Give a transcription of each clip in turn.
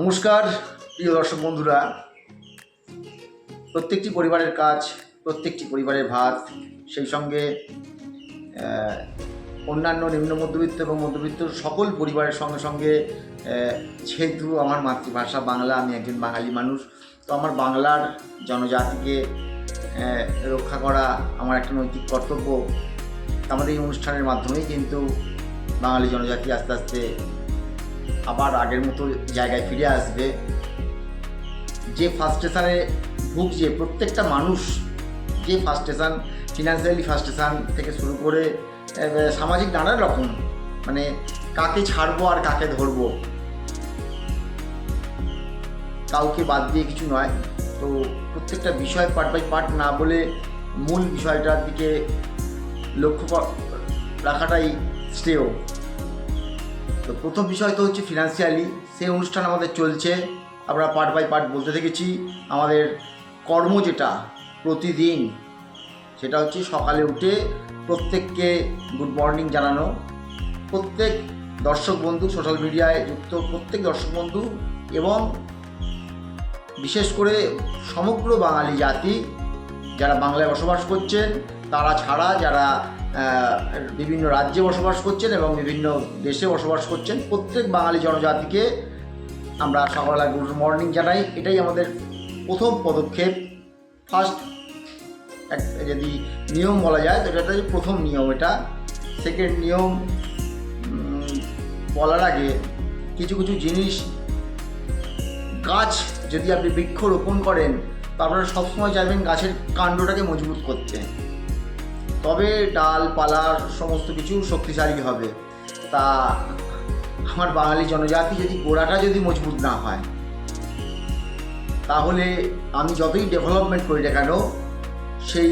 নমস্কার, প্রিয় দর্শক বন্ধুরা। প্রত্যেকটি পরিবারের কাজ, প্রত্যেকটি পরিবারের ভাত, সেই সঙ্গে অন্যান্য নিম্ন মধ্যবিত্ত এবং মধ্যবিত্ত সকল পরিবারের সঙ্গে সঙ্গে যেহেতু আমার মাতৃভাষা বাংলা, আমি একজন বাঙালি মানুষ, তো আমার বাংলার জনজাতিকে রক্ষা করা আমার একটা নৈতিক কর্তব্য। আমাদের এই অনুষ্ঠানের মাধ্যমেই কিন্তু বাঙালি জনজাতি আস্তে আস্তে আবার আগের মতো জায়গায় ফিরে আসবে। যে ফার্স্টেশনে ভুগছে প্রত্যেকটা মানুষ যে ফার্স্টেশন ফিনান্সিয়ালি ফার্স্টেশন থেকে শুরু করে সামাজিক নানা রকম মানে কাকে ছাড়বো আর কাকে ধরবো, কাউকে বাদ দিয়ে কিছু নয়। তো প্রত্যেকটা বিষয় পার্ট বাই পার্ট না বলে মূল বিষয়টার দিকে লক্ষ্য রাখাটাই শ্রেয়। তো প্রথম বিষয় তো হচ্ছে ফিনান্সিয়ালি সেই অনুষ্ঠান আমাদের চলছে। আমরা পার্ট বাই পার্ট বলতে থেকেছি। আমাদের কর্ম যেটা প্রতিদিন, সেটা হচ্ছে সকালে উঠে প্রত্যেককে গুড মর্নিং জানানো। প্রত্যেক দর্শক বন্ধু সোশ্যাল মিডিয়ায় যুক্ত প্রত্যেক দর্শক বন্ধু এবং বিশেষ করে সমগ্র বাঙালি জাতি যারা বাংলায় বসবাস করছেন, তারা ছাড়া যারা বিভিন্ন রাজ্যে বসবাস করছেন এবং বিভিন্ন দেশে বসবাস করছেন। প্রত্যেক বাঙালি জনজাতিকে আমরা সকালবেলা গুড মর্নিং জানাই। এটাই আমাদের প্রথম পদক্ষেপ। ফার্স্ট যদি নিয়ম বলা যায়, তো এটা প্রথম নিয়ম এটা। সেকেন্ড নিয়ম বলার আগে কিছু কিছু জিনিস, গাছ যদি আপনি বৃক্ষ রোপণ করেন, তো আপনারা সবসময় চাইবেন গাছের কাণ্ডটাকে মজবুত করতে। তবে ডালপালা সমস্ত কিছু শক্তিশালী হবে। তা আমার বাঙালি জনজাতি যদি গোড়াটা যদি মজবুত না হয়, তাহলে আমি যতই ডেভেলপমেন্ট করি না কেন, সেই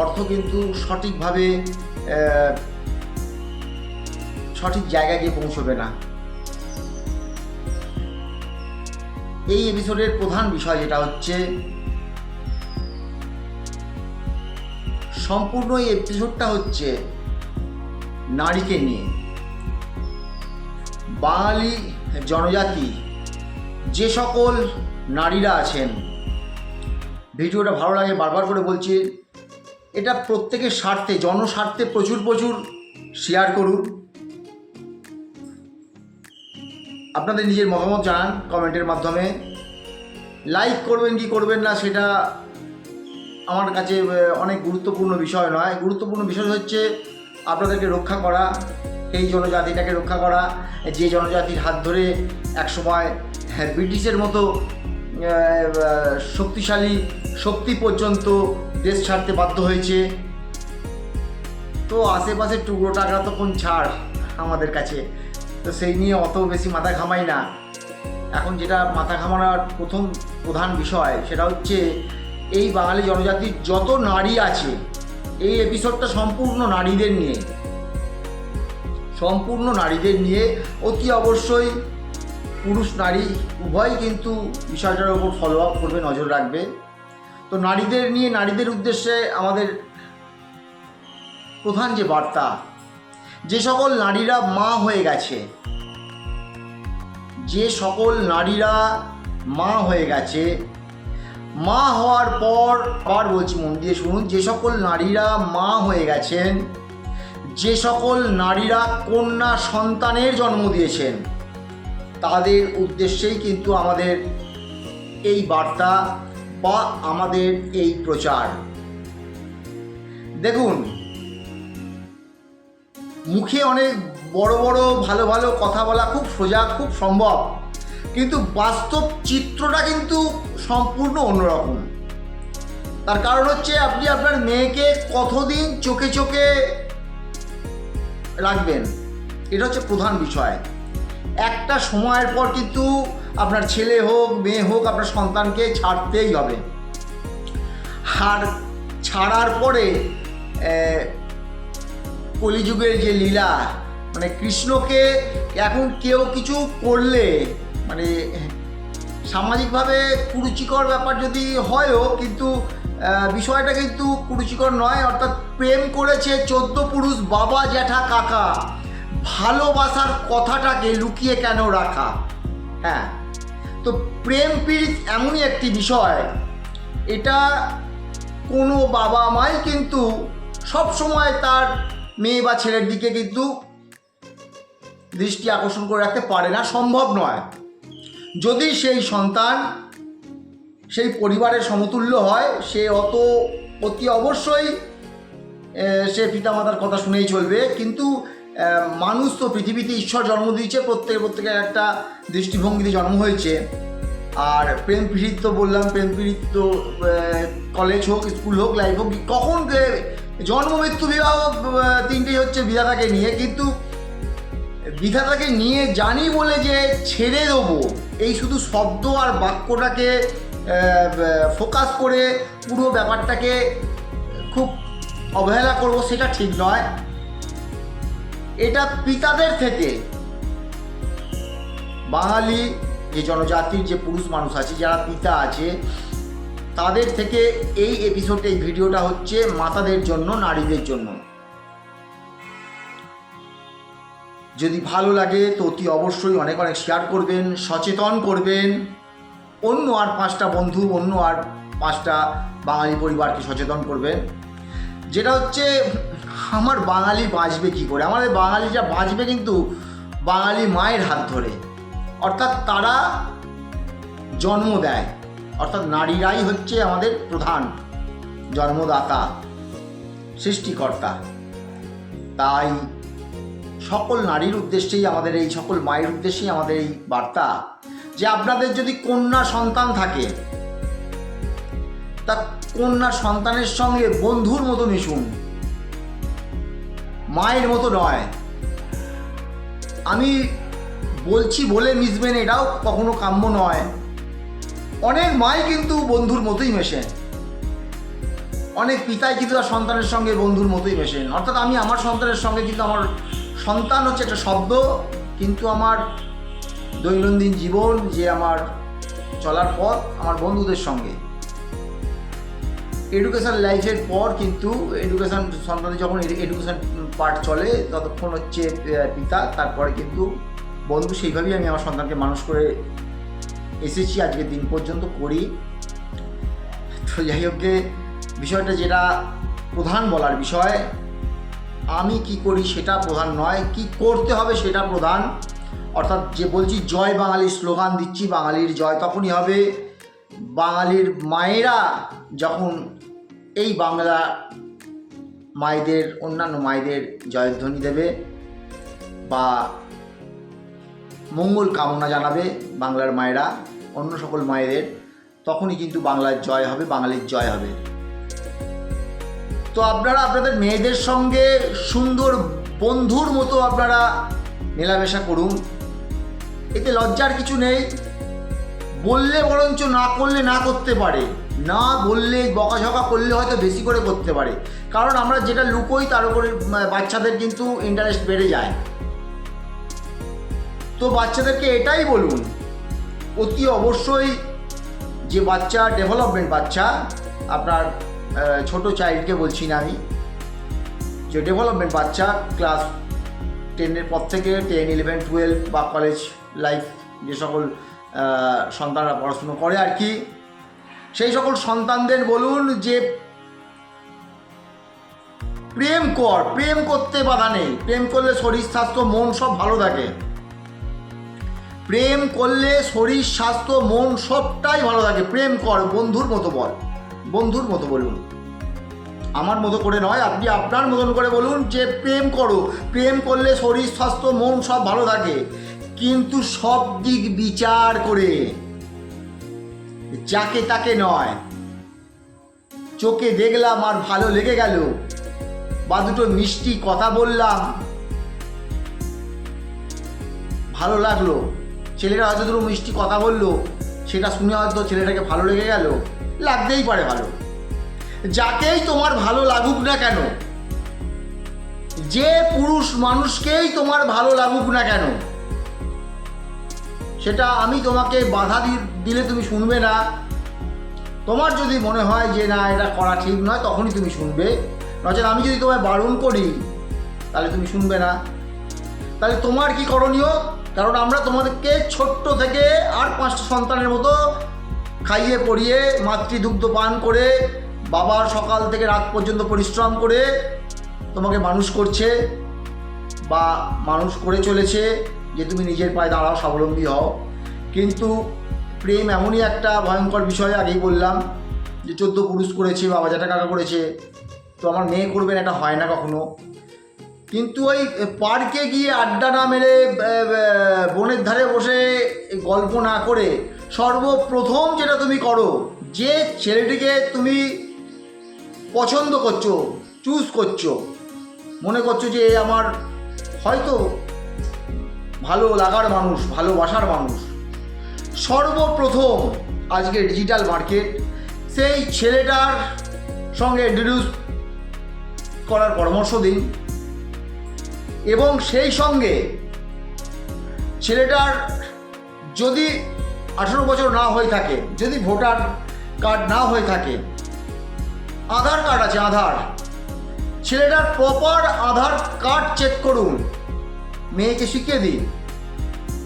অর্থ কিন্তু সঠিকভাবে সঠিক জায়গায় গিয়ে পৌঁছবে না। এই এপিসোডের প্রধান বিষয় যেটা হচ্ছে সম্পূর্ণ এই এপিসোডটা হচ্ছে নারীকে নিয়ে। বাঙালি জনজাতি, যে সকল নারীরা আছেন, ভিডিওটা ভালো লাগে, বারবার করে বলছি, এটা প্রত্যেকের স্বার্থে, জনস্বার্থে প্রচুর প্রচুর শেয়ার করুন। আপনাদের নিজের মতামত জানান কমেন্টের মাধ্যমে। লাইক করবেন কি করবেন না, সেটা আমার কাছে অনেক গুরুত্বপূর্ণ বিষয় নয়। গুরুত্বপূর্ণ বিষয় হচ্ছে আপনাদেরকে রক্ষা করা এই জনজাতিটাকে রক্ষা করা যে জনজাতির হাত ধরে একসময় হ্যাঁ, ব্রিটিশের মতো শক্তিশালী শক্তি পর্যন্ত দেশ ছাড়তে বাধ্য হয়েছে। তো আশেপাশের টুকরো টাকা তো কোন ছাড় আমাদের কাছে। তো সেই নিয়ে অত বেশি মাথা ঘামাই না। এখন যেটা মাথা ঘামানোর প্রথম প্রধান বিষয় সেটা হচ্ছে এই বাঙালি জনজাতির যত নারী আছে, এই এপিসোডটা সম্পূর্ণ নারীদের নিয়ে। সম্পূর্ণ নারীদের নিয়ে। অতি অবশ্যই পুরুষ, নারী, উভয় কিন্তু বিষয়টার উপর ফলো আপ করবে, নজর রাখবে। তো নারীদের নিয়ে, নারীদের উদ্দেশ্যে আমাদের প্রধান যে বার্তা, যে সকল নারীরা মা হয়ে গেছে, যে সকল নারীরা মা হয়ে গেছে মা হওয়ার পর আবার বলছি মন দিয়ে শুনুন, যে সকল নারীরা মা হয়ে গেছেন, যে সকল নারীরা কন্যা সন্তানের জন্ম দিয়েছেন, তাদের উদ্দেশ্যেই কিন্তু আমাদের এই বার্তা বা আমাদের এই প্রচার। দেখুন, মুখে অনেক বড় বড় ভালো ভালো কথা বলা খুব সোজা, খুব সম্ভব, কিন্তু বাস্তব চিত্রটা কিন্তু সম্পূর্ণ অন্যরকম। তার কারণ হচ্ছে আপনি আপনার মেয়েকে কতদিন চোখে চোখে রাখবেন? এটা হচ্ছে প্রধান বিষয়। একটা সময়ের পর কিন্তু আপনার ছেলে হোক, মেয়ে হোক, আপনার সন্তানকে ছাড়তেই হবে। আর ছাড়ার পরে কলিযুগের যে লীলা মানে কৃষ্ণকে এখন কেউ কিছু করলে মানে সামাজিকভাবে কুরুচিকর ব্যাপার যদি হয়ও, কিন্তু বিষয়টা কিন্তু কুরুচিকর নয়। অর্থাৎ প্রেম করেছে চোদ্দ পুরুষ বাবা, জ্যাঠা, কাকা। ভালোবাসার কথাটাকে লুকিয়ে কেন রাখা? হ্যাঁ। তো প্রেম পীড়িত এমনই একটি বিষয়। এটা কোনো বাবা মাই কিন্তু সব সময় তার মেয়ে বা ছেলের দিকে কিন্তু দৃষ্টি আকর্ষণ করে রাখতে পারে না। সম্ভব নয়। যদি সেই সন্তান সেই পরিবারের সমতুল্য হয়, সে অত, অতি অবশ্যই সে পিতামাতার কথা শুনেই চলবে। কিন্তু মানুষ তো পৃথিবীতে ঈশ্বর জন্ম দিয়েছে প্রত্যেক প্রত্যেকের একটা দৃষ্টিভঙ্গিতে জন্ম হয়েছে। আর প্রেম পীড়িত তো বললাম, প্রেম পীড়িত কলেজ হোক স্কুল হোক লাইফ হোক, কখন জন্ম, মৃত্যু, বিবাহ তিনটেই হচ্ছে বিধাতাকে নিয়ে। কিন্তু বিধাতাকে নিয়ে জানি বলে যে ছেড়ে দেবো, এই শুধু শব্দ আর বাক্যটাকে ফোকাস করে পুরো ব্যাপারটাকে খুব অবহেলা করব সেটা ঠিক নয়। এটা পিতাদের থেকে। বাঙালি যে জনজাতির যে পুরুষ মানুষ আছে, যারা পিতা আছে, তাদের থেকে এই এপিসোড এই ভিডিওটা হচ্ছে মাতাদের জন্য, নারীদের জন্য। যদি ভালো লাগে তো অতি অবশ্যই অনেক অনেক শেয়ার করবেন, সচেতন করবেন। অন্য আর পাঁচটা বন্ধু, অন্য আর পাঁচটা বাঙালি পরিবারকে সচেতন করবেন। যেটা হচ্ছে, আমার বাঙালি বাঁচবে কি করে? আমাদের বাঙালিরা বাঁচবে কিন্তু বাঙালি মায়ের হাত ধরে। অর্থাৎ তারা জন্ম দেয়। অর্থাৎ নারীরাই হচ্ছে আমাদের প্রধান জন্মদাতা, সৃষ্টিকর্তা। তাই সকল নারীর উদ্দেশ্যেই, আমাদের এই সকল মায়ের উদ্দেশ্যেই আমাদের এই বার্তা যে আপনাদের যদি কন্যা সন্তান থাকে, তা কন্যা সন্তানের সঙ্গে বন্ধুর মতো মিশুন। মায়ের মতো নয়। আমি বলছি বলে মিশবেন এটাও কখনো কাম্য নয়। অনেক মাই কিন্তু বন্ধুর মতোই মেশেন। অনেক পিতাই কিন্তু তার সন্তানের সঙ্গে বন্ধুর মতোই মেশেন। অর্থাৎ আমি আমার সন্তানের সঙ্গে কিন্তু আমার সন্তান হচ্ছে একটা শব্দ, কিন্তু আমার দৈনন্দিন জীবন যে আমার চলার পথ আমার বন্ধুদের সঙ্গে। এডুকেশান লাইফের পর কিন্তু এডুকেশান সন্তানের যখন এডুকেশান পার্ট চলে, ততক্ষণ হচ্ছে পিতা, তারপরে কিন্তু বন্ধু। সেইভাবেই আমি আমার সন্তানকে মানুষ করে এসেছি, আজকের দিন পর্যন্ত করি। তো যাই হোককে বিষয়টা যেটা প্রধান বলার বিষয় আমি কি করি সেটা প্রধান নয়, কি করতে হবে সেটা প্রধান। অর্থাৎ যে বলছি, জয় বাঙালির স্লোগান দিচ্ছি, বাঙালির জয় তখনই হবে। বাঙালির মায়েরা যখন এই বাংলা মায়েদের, অন্যান্য মায়েদের জয়ধ্বনি দেবে বা মঙ্গল কামনা জানাবে বাংলার মায়েরা, অন্য সকল মায়েদের, তখনই কিন্তু বাংলার জয় হবে, বাঙালির জয় হবে। তো আপনারা আপনাদের মেয়েদের সঙ্গে সুন্দর বন্ধুর মতো আপনারা মেলামেশা করুন। এতে লজ্জার কিছু নেই। বললে বরঞ্চ না করলে না করতে পারে। না বললে বকাঝকা করলে হয়তো বেশি করে করতে পারে। কারণ আমরা যেটা লুকোই তার উপরে বাচ্চাদের কিন্তু ইন্টারেস্ট বেড়ে যায়। তো বাচ্চাদেরকে এটাই বলুন, অতি অবশ্যই যে বাচ্চা ডেভেলপমেন্ট বাচ্চা, আপনার ছোট চাইল্ডকে বলছি না আমি। যে ডেভেলপমেন্ট বাচ্চা ক্লাস টেনের পর থেকে টেন ইলেভেন টুয়েলভ বা কলেজ লাইফ যে সকল সন্তানরা পড়াশুনো করে আর কি। সেই সকল সন্তানদের বলুন যে প্রেম কর, প্রেম করতে বাধা নেই। প্রেম করলে শরীর, স্বাস্থ্য, মন সব ভালো থাকে। প্রেম করলে শরীর, স্বাস্থ্য, মন সবটাই ভালো থাকে। প্রেম কর, বন্ধুর মতো বল। বন্ধুর মতো বলুন। আমার মতো করে নয়, আপনি আপনার মতন করে বলুন যে প্রেম করো। প্রেম করলে শরীর, স্বাস্থ্য, মন সব ভালো থাকে। কিন্তু সব দিক বিচার করে। যাকে তাকে নয়। চোখে দেখলাম আর ভালো লেগে গেল। বা দুটো মিষ্টি কথা বললাম। ভালো লাগল। ছেলেটা হয়তো দুটো মিষ্টি কথা বলল। সেটা শুনে হয়তো ছেলেটাকে ভালো লেগে গেল। লাগতেই পারে ভালো। যাকেই তোমার ভালো লাগুক না কেন, যে পুরুষ মানুষকেই তোমার ভালো লাগুক না কেন, সেটা আমি তোমাকে বাধা দিলে তুমি শুনবে না। তোমার যদি মনে হয় যে না, এটা করা ঠিক নয়, তখনই তুমি শুনবে। নচেত আমি যদি তোমায় বারণ করি, তাহলে তুমি শুনবে না। তাহলে তোমার কি করণীয়? কারণ আমরা তোমাদেরকে ছোট্ট থেকে আর পাঁচটা সন্তানের মতো খাইয়ে পরিয়ে মাতৃদুগ্ধ পান করে, বাবার সকাল থেকে রাত পর্যন্ত পরিশ্রম করে তোমাকে মানুষ করছে বা মানুষ করে চলেছে যে তুমি নিজের পায়ে দাঁড়াও, স্বাবলম্বী হও। কিন্তু প্রেম এমনই একটা ভয়ঙ্কর বিষয়, আগেই বললাম যে চোদ্দ পুরুষ করেছে, বাবা জ্যাঠা কাকা করেছে, তো আমার মেয়ে করবেন এটা হয় না কখনো। কিন্তু ওই পার্কে গিয়ে আড্ডা না মেরে বনের ধারে বসে গল্প না করে সর্বপ্রথম যেটা তুমি করো, যে ছেলেটিকে তুমি পছন্দ করছ চুজ করছ, মনে করছ যে আমার হয়তো ভালো লাগার মানুষ, ভালোবাসার মানুষ। সর্বপ্রথম আজকে ডিজিটাল মার্কেট সেই ছেলেটার সঙ্গে ইন্ট্রোডিউস করার পরামর্শ দিন। এবং সেই সঙ্গে ছেলেটার যদি আঠেরো বছর না হয়ে থাকে, যদি ভোটার কার্ড না হয়ে থাকে, আধার কার্ড আছে, আধার। ছেলেটার প্রপার আধার কার্ড চেক করুন। মেয়েকে শিখিয়ে দিন।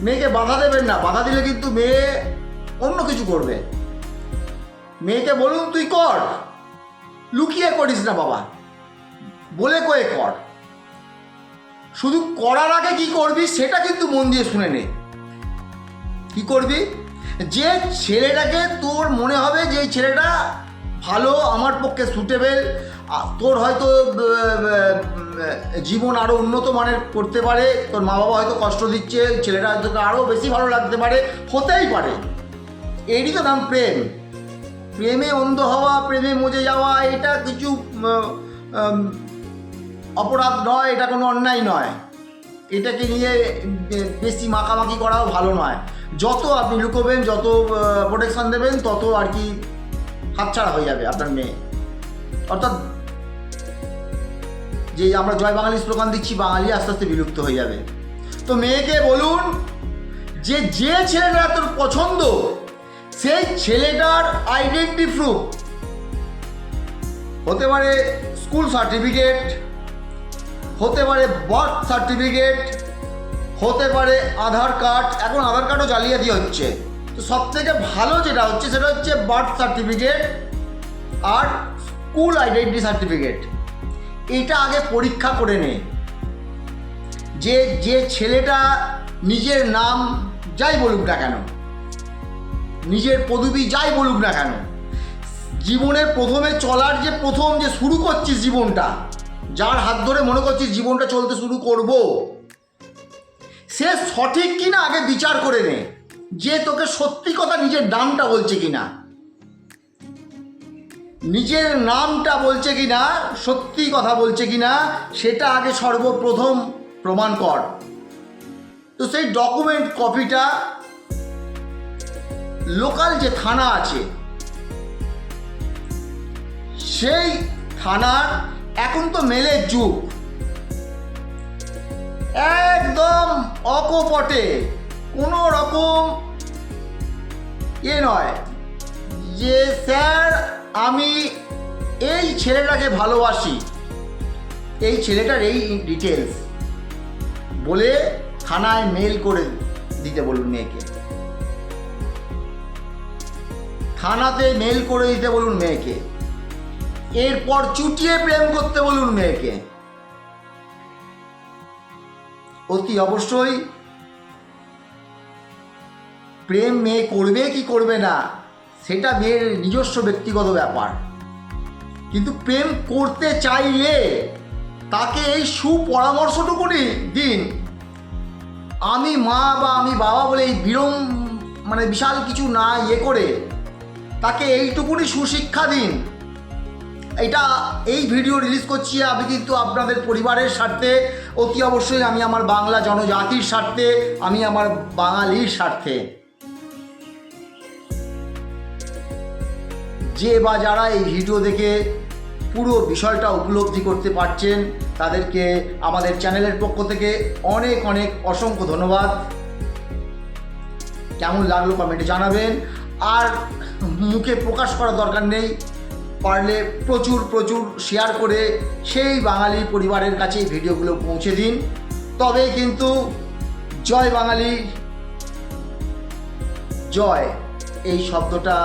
মেয়েকে বাধা দেবেন না, বাধা দিলে কিন্তু মেয়ে অন্য কিছু করবে। মেয়েকে বলুন, তুই কর। লুকিয়ে করিস না বাবা। বলে কয়ে কর। শুধু করার আগে কি করবি, সেটা কিন্তু মন দিয়ে শুনে নে। কি করবি? যে ছেলেটাকে তোর মনে হবে যে ছেলেটা ভালো, আমার পক্ষে সুটেবেল তোর হয়তো জীবন আরও উন্নত মানের করতে পারে, তোর মা বাবা হয়তো কষ্ট দিচ্ছে ছেলেটা হয়তো আরও বেশি ভালো লাগতে পারে, হতেই পারে। এরই তো নাম প্রেম। প্রেমে অন্ধ হওয়া, প্রেমে মজে যাওয়া, এটা কিছু অপরাধ নয়, এটা কোনো অন্যায় নয়। এটাকে নিয়ে বেশি মাখামাখি করাও ভালো নয়। যত আপনি লুকোবেন, যত প্রোটেকশন দেবেন, তত আর কি হাতছাড়া হয়ে যাবে আপনার মেয়ে। অর্থাৎ যে আমরা জয় বাঙালি স্লোগান দিচ্ছি, বাঙালি আস্তে আস্তে বিলুপ্ত হয়ে যাবে। তো মেয়েকে বলুন, যে যে ছেলেটা তোর পছন্দ, সেই ছেলেটার আইডেন্টি প্রুফ হতে পারে স্কুল সার্টিফিকেট হতে পারে বার্থ সার্টিফিকেট হতে পারে আধার কার্ড, এখন আধার কার্ডও জালিয়াতি হচ্ছে। তো সব থেকে ভালো যেটা হচ্ছে, সেটা হচ্ছে বার্থ সার্টিফিকেট আর স্কুল আইডেন্টি সার্টিফিকেট। এটা আগে পরীক্ষা করে নে। যে যে ছেলেটা নিজের নাম যাই বলুক না কেন, নিজের পদবি যাই বলুক না কেন, জীবনের প্রথমে চলার যে প্রথম যে শুরু করছিস জীবনটা, যার হাত ধরে মনে করছিস জীবনটা চলতে শুরু করব সে সঠিক কিনা আগে বিচার করে নে। যে তোকে সত্যি কথা নিজের নামটা বলছে কিনা। নিজের নামটা বলছে কিনা, সত্যি কথা বলছে কিনা, সেটা আগে সর্বপ্রথম প্রমাণ কর। তো সেই ডকুমেন্ট কপিটা লোকাল যে থানা আছে, সেই থানার এখন তো মেলের যুগ। একদম অকপটে, কোনো রকম এ নয় যে, স্যার, আমি এই ছেলেটাকে ভালোবাসি। এই ছেলেটার এই ডিটেলস বলে থানায় মেল করে দিতে বলুন মেয়েকে। থানাতে মেল করে দিতে বলুন মেয়েকে। এরপর চুটিয়ে প্রেম করতে বলুন মেয়েকে। অতি অবশ্যই? প্রেম মেয়ে করবে কি করবে না, সেটা মেয়ের নিজস্ব ব্যক্তিগত ব্যাপার। কিন্তু প্রেম করতে চাইলে তাকে এই সুপরামর্শটুকুনি দিন। আমি মা বা আমি বাবা বলে এই বিরম মানে বিশাল কিছু না ইয়ে করে তাকে এইটুকুনি সুশিক্ষা দিন। এটা এই ভিডিও রিলিজ করছি, আমি কিন্তু আপনাদের পরিবারের স্বার্থে, অতি অবশ্যই আমি আমার বাংলা জনজাতির স্বার্থে, আমি আমার বাঙালির স্বার্থে। যে বা যারা এই ভিডিও দেখে পুরো বিষয়টা উপলব্ধি করতে পারছেন, তাদেরকে আমাদের চ্যানেলের পক্ষ থেকে অনেক অনেক অসংখ্য ধন্যবাদ। কেমন লাগল কমেন্টে জানাবেন। আর মুখে প্রকাশ করার দরকার নেই। পারলে প্রচুর প্রচুর শেয়ার করে সেই বাঙালি পরিবারের কাছে ভিডিওগুলো পৌঁছে দিন। তবে কিন্তু জয় বাঙালি, জয় এই শব্দটা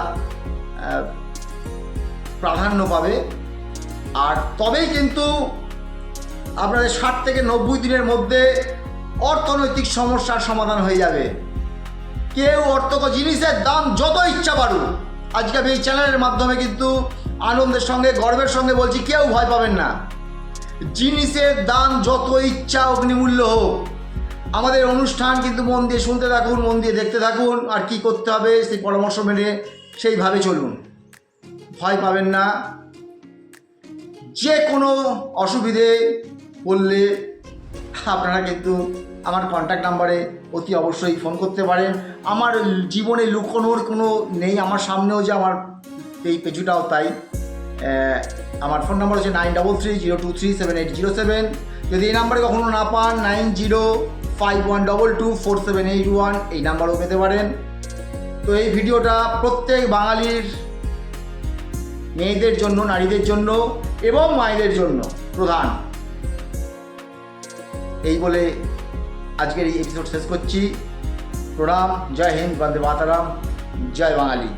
প্রাধান্য পাবে। আর তবেই কিন্তু আপনাদের ষাট থেকে নব্বই দিনের মধ্যে অর্থনৈতিক সমস্যার সমাধান হয়ে যাবে। কেউ অর্থক জিনিসের দাম যত ইচ্ছা বাড়ুক আজকে আমি এই চ্যানেলের মাধ্যমে কিন্তু আনন্দের সঙ্গে, গর্বের সঙ্গে বলছি, কেউ ভয় পাবেন না। জিনিসের দাম যত ইচ্ছা অগ্নিমূল্য হোক, আমাদের অনুষ্ঠান কিন্তু মন দিয়ে শুনতে থাকুন, মন দিয়ে দেখতে থাকুন, আর কি করতে হবে সেই পরামর্শ মেনে সেইভাবে চলুন। ভয় পাবেন না। যে কোনো অসুবিধে পড়লে আপনারা কিন্তু আমার কন্ট্যাক্ট নাম্বারে অতি অবশ্যই ফোন করতে পারেন। আমার জীবনে লুকোনোর কোনো নেই, আমার সামনেও যে আমার এই পেজুটাও তাই। আমার ফোন নাম্বার হচ্ছে nine double three zero two three seven eight zero seven যদি এই নাম্বারে কখনো না পান nine zero five one double two four seven eight one এই নাম্বারও পেতে পারেন। তো এই ভিডিওটা প্রত্যেক বাঙালির মেয়েদের জন্য, নারীদের জন্য এবং মায়েদের জন্য প্রধান। এই বলে আজকের এই এপিসোড শেষ করছি। প্রণাম জয় হিন্দ বন্দে মাতারাম জয় বাঙালি।